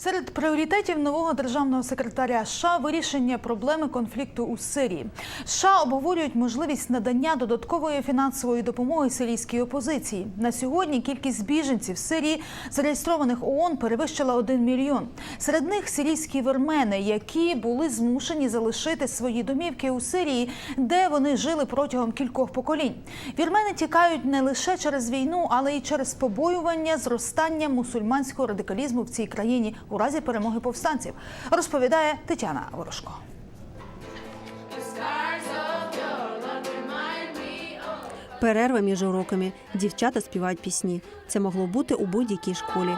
Серед пріоритетів нового державного секретаря США вирішення проблеми конфлікту у Сирії. США обговорюють можливість надання додаткової фінансової допомоги сирійській опозиції. На сьогодні кількість біженців Сирії, зареєстрованих ООН, перевищила 1 мільйон. Серед них сирійські вермени, які були змушені залишити свої домівки у Сирії, де вони жили протягом кількох поколінь. Вірмени тікають не лише через війну, але й через побоювання зростання мусульманського радикалізму в цій країні у разі перемоги повстанців, розповідає Тетяна Ворожко. Перерва між уроками. Дівчата співають пісні. Це могло бути у будь-якій школі.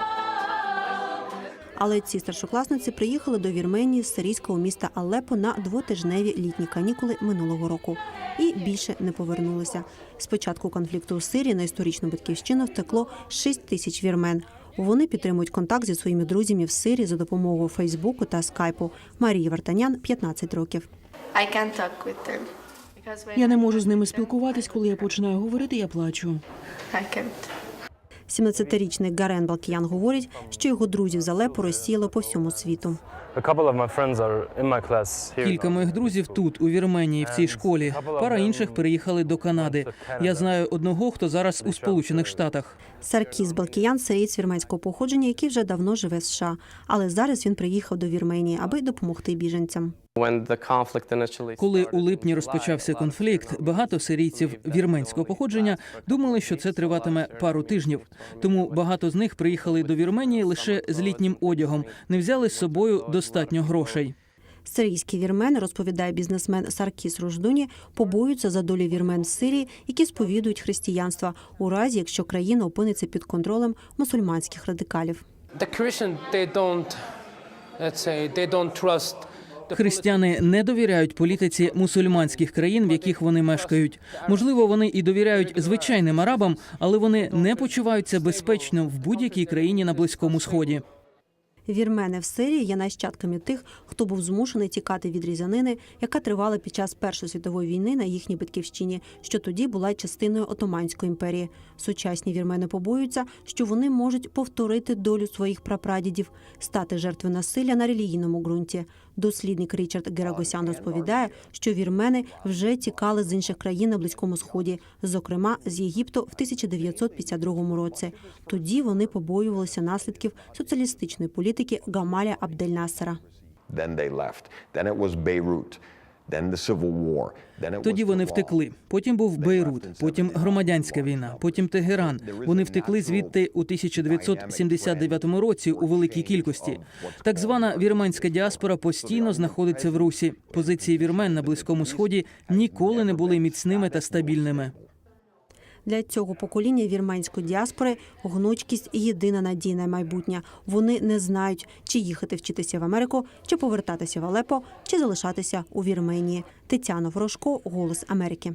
Але ці старшокласниці приїхали до Вірменії з сирійського міста Алепо на двотижневі літні канікули минулого року і більше не повернулися. З початку конфлікту у Сирії на історичну батьківщину втекло 6 тисяч вірмен. Вони підтримують контакт зі своїми друзями в Сирії за допомогою Фейсбуку та Скайпу. Марії Вартанян 15 років. Я не можу з ними спілкуватись, коли я починаю говорити, я плачу. I 17-річний Гарен Балкіян говорить, що його друзів з Алепо розсіяли по всьому світу. Кілька моїх друзів тут, у Вірменії, в цій школі. Пара інших переїхали до Канади. Я знаю одного, хто зараз у Сполучених Штатах. Саркіс Балкіян сирієць вірменського походження, який вже давно живе в США. Але зараз він приїхав до Вірменії, аби допомогти біженцям. When the Коли у липні розпочався конфлікт, багато сирійців вірменського походження думали, що це триватиме пару тижнів. Тому багато з них приїхали до Вірменії лише з літнім одягом, не взяли з собою достатньо грошей. Сирійські вірмени, розповідає бізнесмен Саркіс Руждуні, побоюються за долю вірмен в Сирії, які сповідують християнство, у разі якщо країна опиниться під контролем мусульманських радикалів. the Christian they don't let's say they don't trust the Християни не довіряють політиці мусульманських країн, в яких вони мешкають. Можливо, вони і довіряють звичайним арабам, але вони не почуваються безпечно в будь-якій країні на близькому сході. Вірмени в Сирії є нащадками тих, хто був змушений тікати від різанини, яка тривала під час Першої світової війни на їхній батьківщині, що тоді була частиною Отоманської імперії. Сучасні вірмени побоюються, що вони можуть повторити долю своїх прапрадідів, стати жертвою насилля на релігійному ґрунті. Дослідник Річард Герагосян розповідає, що вірмени вже тікали з інших країн на близькому сході, зокрема з Єгипту в 1952 році. Тоді вони побоювалися наслідків соціалістичної політики Гамаля Абдельнасера. Then they left. Then it was Beirut. Тоді вони втекли. Потім був Бейрут, потім громадянська війна, потім Тегеран. Вони втекли звідти у 1979 році у великій кількості. Так звана вірменська діаспора постійно знаходиться в русі. Позиції вірмен на близькому сході ніколи не були міцними та стабільними. Для цього покоління вірменської діаспори гнучкість єдина надійне майбутнє. Вони не знають, чи їхати вчитися в Америку, чи повертатися в Алепо, чи залишатися у Вірменії. Тетяна Ворожко, Голос Америки.